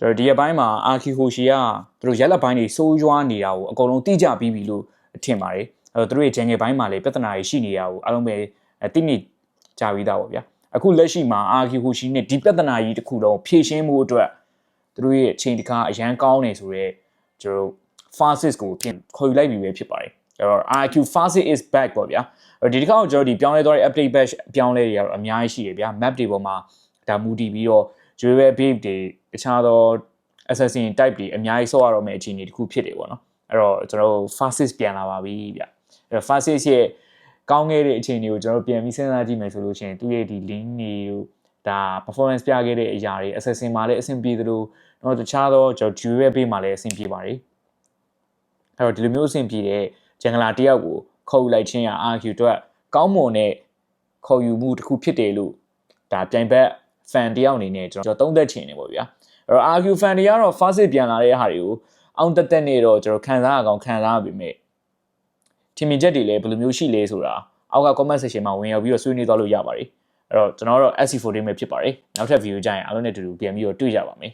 ကျွန်တော်ဒီအပိုင်းမှာအာခီဟိုရှီကသူတို့ရက်လက်ပိုင်းတွေစိုးရွားနေတာကိုအကုန်လုံးသိကြပြီးပြီလို့ထင်ပါတယ်အဲတော့သူတို့ရဲ့ jungle ဘိုင်းမှာလည်းပြဿနာတွေရှိနေတာကိုအားလုံးပဲအတိမိကြပြီးသားပေါ့ဗျာအခုလက်ရှိမှာအာခီဟိုရှီနဲ့ဒီပြဿနာကြီးတစ်ခုလုံးဖြေရှင်းမှုအတွက်သူတို့ရဲ့အချိန်တကာအရန်ကောင်းနေဆိုတော့ကျွန်တော်တို့ Fasis ကိုပြင်ခေါ်ယူလိုက်ပြီပဲဖြစ်ပါတယ်အဲ့တော့ RQ Fasis is back ပေါ့ဗျာအဲ့တော့ဒီတစ်ခါကျွန်တော်ဒီပြောင်းလဲသွားတဲ့ update batch အပြောင်းလဲတွေကတော့အများကြီးရှိတယ်ဗျာ map တွေပေါ်မှာဒါမူတည်ပြီးတော့ jewel babe တွေတခြားသော assassin type တွေအများကြီးဆော့ရတော့မယ့်အခြေအနေတစ်ခုဖြစ်တယ်ပေါ့နော်အဲ့တော့ကျွန်တော်တို့ Fasis ပြန်လာပါပြီဗျာအဲ့တော့ Fasis ရဲ့ကောင်းခဲ့တဲ့အခြေအနေကိုကျွန်တော်ပြန်ပြီးစဉ်းစားကြည့်မယ်ဆိုလို့ရှိရင်သူ့ရဲ့ဒီ link တွေတို့ဒါ performance ပြခဲ့တဲ့အရာတွေ assassin မှာလည်းအဆင်ပြေသလိုတော့တခြားသောကျွန်တော် jewel babe မှာလည်းအဆင်ပြေပါတယ်အဲ့တော့ဒီလိုမျိုးအဆင်ပြေတဲ့ဂျန်ဂလာတယောက်ကိုခေါ်ယူလိုက်ခြင်းရ RQ အတွက်ကောင်းမွန်တဲ့ခေါ်ယူမှုတစ်ခုဖြစ်တယ်လို့ဒါပြိုင်ဘက် fan တယောက်အနေနဲ့ကျွန်တော်သုံးသက်ချင်နေပေါ့ဗျာအဲ့တော့ RQ fan တွေကတော့ fast ပြန်လာတဲ့ဟာတွေကိုအောင်တက်တက်နေတော့ကျွန်တော်ခံစားရအောင်ခံစားရပါမယ်ထင်မြင်ချက်တွေလည်းဘယ်လိုမျိုးရှိလဲဆိုတာအောက်က comment section မှာဝင်ရောက်ပြီးတော့ဆွေးနွေးသွားလို့ရပါတယ်အဲ့တော့ကျွန်တော်တို့ SC14 ပဲဖြစ်ပါတယ်နောက်ထပ် video ကြရင်အားလုံးနဲ့အတူတူပြန်ပြီးတော့တွေ့ကြပါမယ်